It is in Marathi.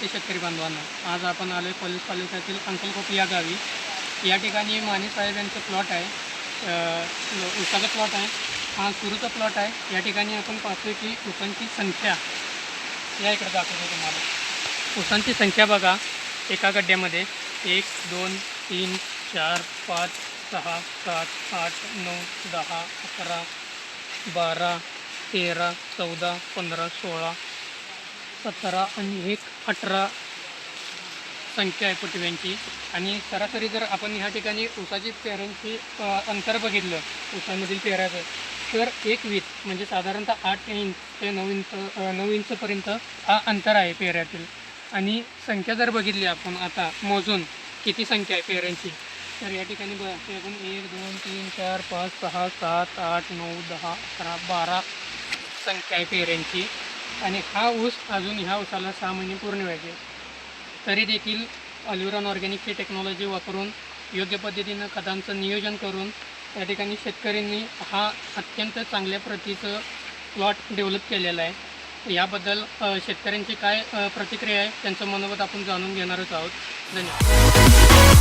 शेतकरी बांधवांना. आज आपण आलो आहे पलूस तालुक्यातील अंकलकोप या गावी. या ठिकाणी माने साहेब यांचं प्लॉट आहे. उसाचा प्लॉट आहे. हा सुरूचा प्लॉट आहे. या ठिकाणी आपण पाहतोय की उसांची संख्या या इकडे दाखवतो तुम्हाला. उसांची संख्या बघा. एका गड्ड्यामध्ये एक दोन तीन चार पाच सहा सात आठ नऊ दहा अकरा बारा तेरा चौदा पंधरा सोळा सतरा आणि एक अठरा संख्या आहे पटव्यांची आणि सरासरी जर आपण ह्या ठिकाणी उसाची पेरांची अंतर बघितलं उसामधील पेराचं तर एक वीत म्हणजे साधारणतः आठ इंच ते नऊ इंच नऊ इंचपर्यंत हा अंतर आहे पेऱ्यातील आणि संख्या जर बघितली आपण आता मोजून किती संख्या आहे पेऱ्यांची तर या ठिकाणी बघा ते आपण एक दोन तीन चार पाच सहा सात आठ नऊ दहा अकरा बारा संख्या आहे पेऱ्यांची आणि हा ऊस अजून ह्या ऊसाला सहा महिने पूर्ण व्हायचे. तरी देखील अल्युरॉन ऑर्गॅनिकची टेक्नॉलॉजी वापरून योग्य पद्धतीनं खतांचं नियोजन करून त्या ठिकाणी शेतकऱ्यांनी हा अत्यंत चांगल्या प्रतीचं प्लॉट डेव्हलप केलेला आहे. याबद्दल शेतकऱ्यांची काय प्रतिक्रिया आहे त्यांचं मनोगत आपण जाणून घेणारच आहोत. धन्यवाद.